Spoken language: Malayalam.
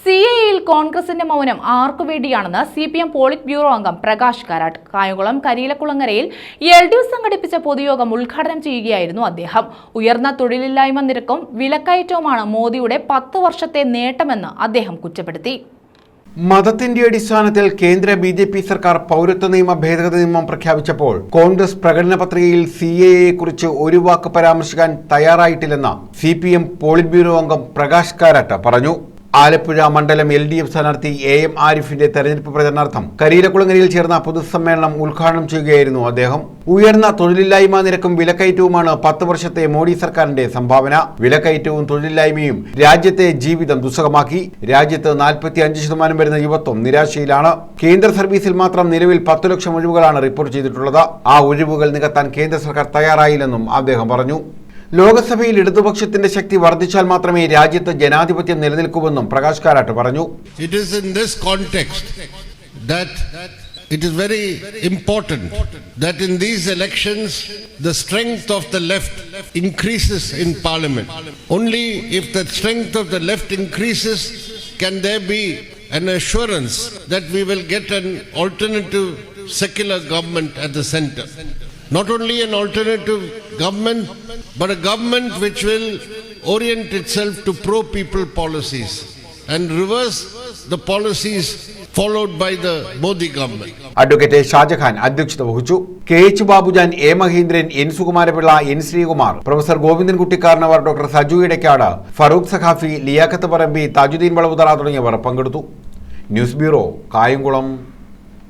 സി എയിൽ കോൺഗ്രസിന്റെ മൗനം ആർക്കു വേണ്ടിയാണെന്ന് C P M polit bureau അംഗം പ്രകാശ് കാരാട്ട്. കായംകുളം കരിയിലക്കുളങ്ങരയിൽ എൽ ഡി എഫ് സംഘടിപ്പിച്ച പൊതുയോഗം ഉദ്ഘാടനം ചെയ്യുകയായിരുന്നു അദ്ദേഹം. ഉയർന്ന തൊഴിലില്ലായ്മ നിരക്കും വിലക്കയറ്റവുമാണ് മോദിയുടെ പത്ത് വർഷത്തെ നേട്ടമെന്ന് അദ്ദേഹം കുറ്റപ്പെടുത്തി. മതത്തിന്റെ അടിസ്ഥാനത്തിൽ കേന്ദ്ര ബി ജെ പി സർക്കാർ പൗരത്വ നിയമ ഭേദഗതി നിയമം പ്രഖ്യാപിച്ചപ്പോൾ കോൺഗ്രസ് പ്രകടന പത്രികയിൽ സി എ കുറിച്ച് ഒരു വാക്ക് പരാമർശിക്കാൻ തയ്യാറായിട്ടില്ലെന്ന് C P M polit bureau അംഗം പ്രകാശ് കാരാട്ട് പറഞ്ഞു. ആലപ്പുഴ മണ്ഡലം എൽ ഡി എഫ് സ്ഥാനാർത്ഥി എ എം ആരിഫിന്റെ തെരഞ്ഞെടുപ്പ് പ്രചരണാർത്ഥം കരീരക്കുളങ്ങരയിൽ ചേർന്ന പൊതുസമ്മേളനം ഉദ്ഘാടനം ചെയ്യുകയായിരുന്നു അദ്ദേഹം. ഉയർന്ന തൊഴിലില്ലായ്മ നിരക്കും വിലക്കയറ്റവുമാണ് പത്ത് വർഷത്തെ മോഡി സർക്കാരിന്റെ സംഭാവന. വിലക്കയറ്റവും തൊഴിലില്ലായ്മയും രാജ്യത്തെ ജീവിതം ദുസ്സഹമാക്കി. രാജ്യത്ത് നാൽപ്പത്തി അഞ്ച് ശതമാനം വരുന്ന യുവത്വം നിരാശയിലാണ്. കേന്ദ്ര സർവീസിൽ മാത്രം നിലവിൽ പത്തു ലക്ഷം ഒഴിവുകളാണ് റിപ്പോർട്ട് ചെയ്തിട്ടുള്ളത്. ആ ഒഴിവുകൾ നികത്താൻ കേന്ദ്ര സർക്കാർ തയ്യാറായില്ലെന്നും അദ്ദേഹം പറഞ്ഞു. ലോകസഭയിൽ ഇടതുപക്ഷത്തിന്റെ ശക്തി വർദ്ധിച്ചാൽ മാത്രമേ രാജ്യത്ത് ജനാധിപത്യം നിലനിൽക്കൂവെന്നും പ്രകാശ് കാരാട്ട് പറഞ്ഞു It is in this context that it is very important that in these elections the strength of the left increases in parliament. Only if the strength of the left increases can there be an assurance that we will get an alternative secular government at the center. Not only an alternative government, but a government which will orient itself to pro people policies and reverse the policies followed by the Modi government. Advocate Shajahan അധ്യക്ഷത വഹിച്ചു. K H Babujan A Mahendran N Sukumarapillai N Sreekumar professor Govindan Kuttikaranavar doctor Saju Edakkad Farooq Saqafi Liyaqat Parambi Tajuddin Valavuthara തുടങ്ങിയവർ പങ്കെടുത്തു. News bureau Kayamkulam.